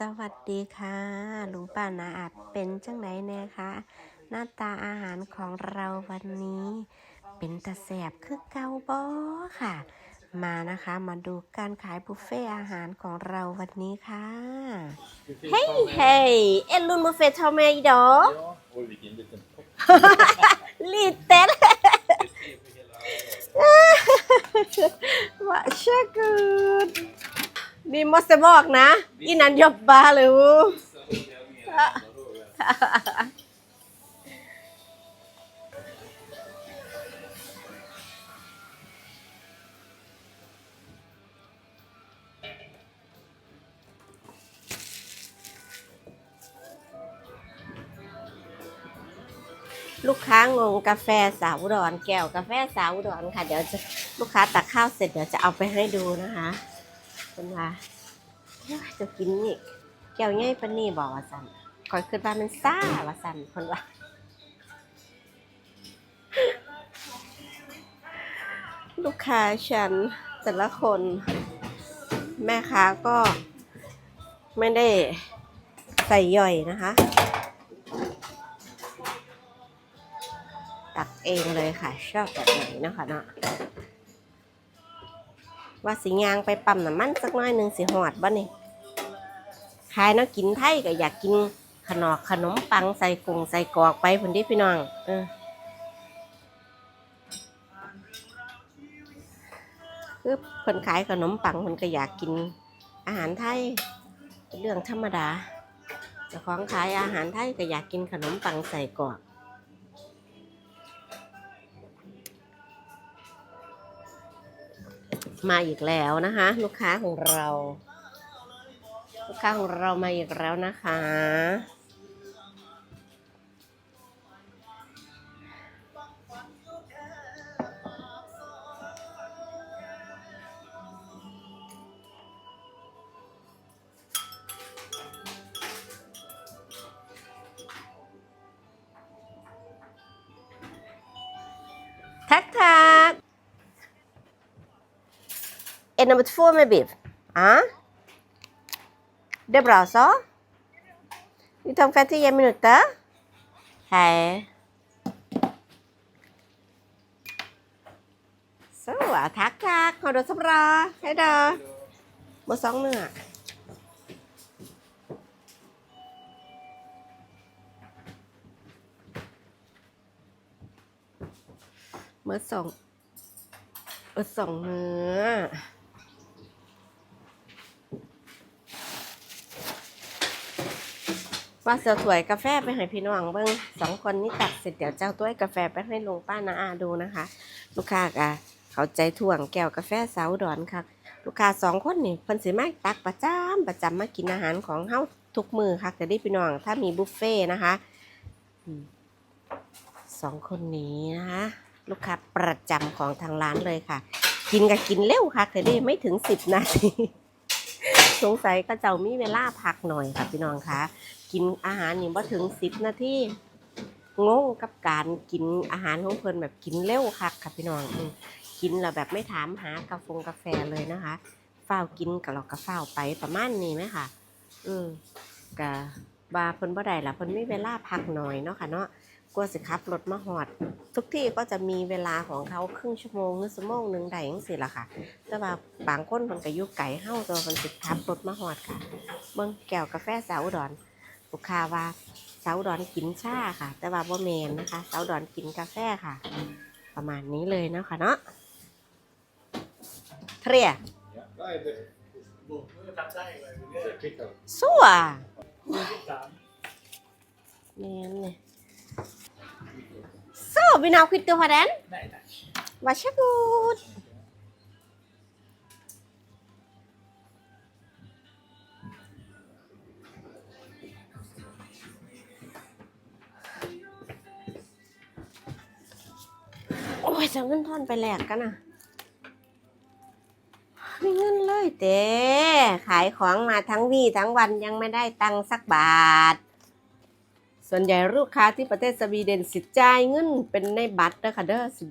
สวัสดีค่ะลุงป้านาอาจเป็นจังไหนแน่คะหน้าตาอาหารของเราวันนี้ เป็นตะแสบคือเกาบอค่ะ มานะคะมาดูการขายบุฟเฟ่อาหารของเราวันนี้ค่ะเฮ้ยเฮ้ยเอ็นลุนบุฟเฟ่ทอมเมดอ Ja, oj vilken liten topp. ลิเนี่มอสบอกนะอีนันยบบาเลยวูลูกค้างงกาแฟสาวอุดอนแก้วกาแฟสาวอุดอนค่ะ เดี๋ยวจะลูกค้าตักข้าวเสร็จเดี๋ยวจะเอาไปให้ดูนะคะ เป็นว่าจะกินนี่แก้วง่ายปานนี่บอกว่าสันคอยขึ้นมามันซ่าว่าสันคนว่าลูกค้าฉันแต่ละคน แม่ค้าก็ไม่ได้ใส่ย่อยนะคะ ตักเองเลยค่ะ ชอบแบบไหนนะคะเนาะ ว่าสิยางไปปั๊มน้ำมันสักน้อยหนึ่งสิหอดบ่นี่ขายเนาะกินไทยก็อยากกินขนมขนมปังใส่กุ้งใส่กอกไปพุ่นดิพี่น้องเออคือเพิ่นขายขนมปังเพิ่นก็อยากกินอาหารไทยเป็นเรื่องธรรมดาเจ้าของขายอาหารไทยก็อยากกินขนมปังใส่กรอก มาอีกแล้วนะคะ ลูกค้าของเรา ลูกค้าของเรามาอีกแล้วนะคะ ทักทัก En nummer två med biff. Ja. Det är bra så. Vi tar ungefär 10 minuter. Hej. Så, tack, tack. Har du så bra? Hej då. Một sóng nữa. Mới sóng. Mới sóng nữa. ว่าเสือถวยกาแฟไปให้พี่น้องเบิ้งสองคนนี้ตักเสร็จเดี๋ยวเจ้าตัวกาแฟไปให้ลุงป้านาอาดูนะคะ ลูกค้าก็เข้าใจถ่วงแก้วกาแฟสาวดอนค่ะ ลูกค้าสองคนนี่เพิ่นสิมาตักประจำประจำมากินอาหารของเฮาทุกมือค่ะจะได้พี่น้องถ้ามีบุฟเฟ่ต์นะคะสองคนนี้นะคะลูกค้าประจำของทางร้านเลยค่ะ กินก็กินเร็วค่ะแต่ได้ไม่ถึงสิบนาที สงสัยก็เจ้ามีเวลาพักหน่อยค่ะพี่น้องคะกินอาหารนี่บ่ถึงสิบนาทีงงกับการกินอาหารของเพิ่นแบบกินเร็วคักค่ะพี่น้องกินแล้วแบบไม่ถามหากาแฟกาแฟเลยนะคะเฝ้ากินกับเราก็ฝ้าไปประมาณนี้ไหมค่ะ อืมกะ บาเพิ่นบ่ได้ละเพิ่นมีเวลาพักหน่อยเนาะค่ะเนาะกลัวสิขับรถมาฮอด ทุกที่ก็จะมีเวลาของเขาครึ่งชั่วโมงหรือชั่วโมงหนึงได้จังซี่ล่ะค่ะ แต่ว่าบางคนเพิ่นก็อยู่ไกลเฮาตัวเพิ่นสิขับรถมาฮอดค่ะ เบิ่งแก้วกาแฟสาวอุดอนลูกค้าว่าสาวอุดอนกินชาค่ะ แต่ว่าบ่แม่นนะคะสาวอุดอนกินกาแฟค่ะ ประมาณนี้เลยเนาะค่ะเนาะเทรีย Ja, vad är det? คลิกครับสัว แม่นนี่โซ่วินาวคิดตัวพอดัน Nej tack. ว่าชะกูด โอ้ยจะเงินทอนไปแหลกกันนะมีเงินเลยเต้ ขายของมาทั้งวี่ทั้งวันยังไม่ได้ตังค์สักบาท ส่วนใหญ่ลูกค้าที่ประเทศสวีเดนสิจ่ายเงินเป็นในบัตรเด้อค่ะเด้อสิ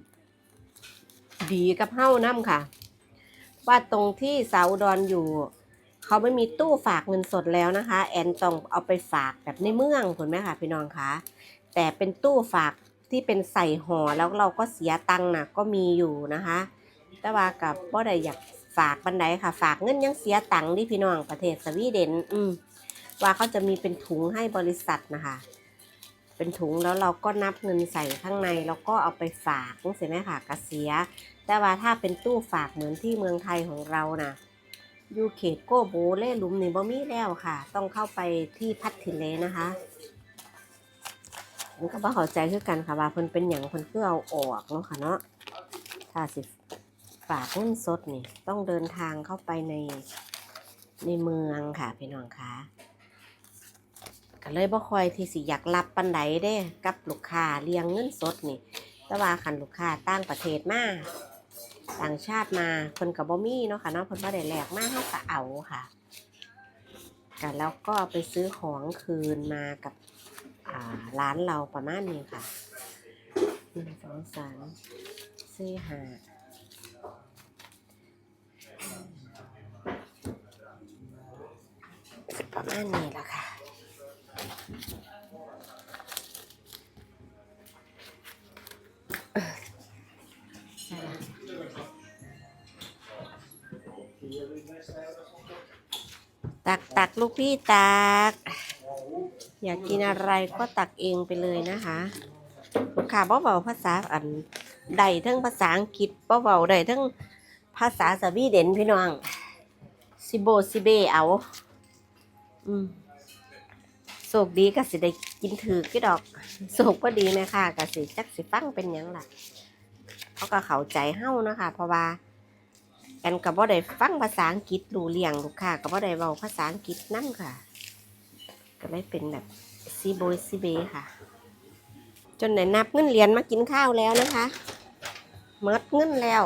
ดีกับเฮ้าน้ำค่ะ ว่าตรงที่สาวอุดอนอยู่เขาเขาไม่มีตู้ฝากเงินสดแล้วนะคะ แอนต้องเอาไปฝากแบบในเมืองคุณแม่ค่ะพี่น้องคะแต่เป็นตู้ฝากที่เป็นใส่ห่อแล้วเราก็เสียตังค์นะก็มีอยู่นะคะ แต่ว่ากับบ่ได้อยาก ฝากบันไดค่ะ ฝากเงินยังเสียตังค์ดิพี่น้องประเทศสวีเดน อืมว่าเขาจะมีเป็นถุงให้บริษัทนะคะ เป็นถุงแล้วเราก็นับเงินใส่ข้างในแล้วก็เอาไปฝากใช่ไหมค่ะกเสีย แต่ว่าถ้าเป็นตู้ฝากเหมือนที่เมืองไทยของเรานะอยู่เขตโกโบเล่หลุมนี่บ่มีแล้วค่ะ ต้องเข้าไปที่พัทธิเลนะคะมันก็บ่เข้าใจคือกันค่ะว่าเพิ่นเป็นอย่างเพิ่นคือเอาออกเนาะค่ะเนาะถ้าสิ ฝากเงินสดนี่ต้องเดินทางเข้าไปในในเมืองค่ะพี่น้องคะก็เลยบ่คอยที่สิอยากรับปันไดเด้กับลูกค้าเรียงเงินสดนี่ แต่ว่าคันลูกค้าต่างประเทศมาต่างชาติมาเพิ่นกับบ่มีเนาะค่ะเนาะเพิ่นบ่ได้แลกมาเฮาก็เอาค่ะกันแล้วก็ไปซื้อของคืนมากับร้านเราประมาณนี้ค่ะหนึ่งสองสามสี่ห้า ประมาณนี้แหละค่ะตักตักลูกพี่ตัก อยากกินอะไรก็ตักเองไปเลยนะคะลูกค้าบ่เบาภาษาอันใดทั้งภาษาอังกฤษบ่เบาใดทั้งภาษาสวีเดนพี่น้องซิโบซิเบเอา อืมโศกดีก็สิได้กินถือกี่ดอกโศกก็ดีไหมค่ะก็สิจักสิฟังเป็นยังล่ะเขาก็เข้าใจเฮ้านะคะเพราะว่าแอนก็บ่ได้ฟังภาษาอังกฤษรู้เรียงลูกค้าก็บ่ได้เว้าภาษาอังกฤษนํค่ะ ก็เลยเป็นแบบซีโบยซีเบค่ะ จนได้นับเงินเหรียญมากินข้าวแล้วนะคะเมิดเงินแล้ว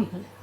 Mm-hmm.